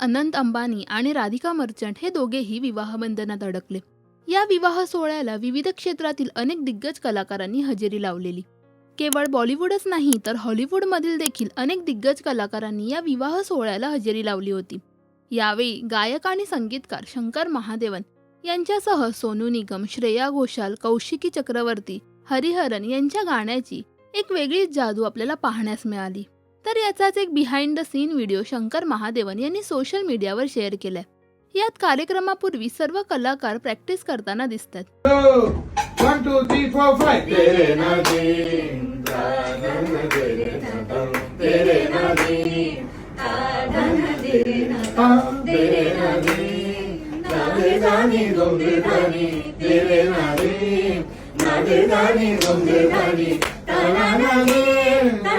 अनंत अंबानी आणि राधिका मर्चंट हे दोघेही विवाहबंधनात अडकले. या विवाह सोहळ्याला विविध क्षेत्रातील अनेक दिग्गज कलाकारांनी हजेरी लावलेली. केवळ बॉलिवूडच नाही तर हॉलिवूडमधील देखील अनेक दिग्गज कलाकारांनी या विवाह सोहळ्याला हजेरी लावली होती. यावेळी गायक आणि संगीतकार शंकर महादेवन यांच्यासह सोनू निगम श्रेया घोषाल कौशिकी चक्रवर्ती हरिहरन यांच्या गाण्याची एक वेगळीच जादू आपल्याला पाहण्यास मिळाली. तर याचाच एक behind the scene video Shankar Mahadevan यांनी सोशल मीडियावर शेअर केलाय. यात कार्यक्रमापूर्वी सर्व कलाकार प्रॅक्टिस करताना दिसतात.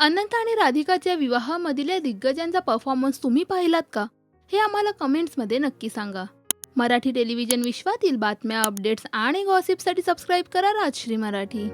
अनंत आणि राधिकाच्या विवाहामधील या दिग्गजांचा परफॉर्मन्स तुम्ही पाहिलात का? हे आम्हाला कमेंट्समध्ये नक्की सांगा. मराठी टेलिव्हिजन विश्वातील बातम्या अपडेट्स आणि गॉसिपसाठी सबस्क्राईब करा राजश्री मराठी.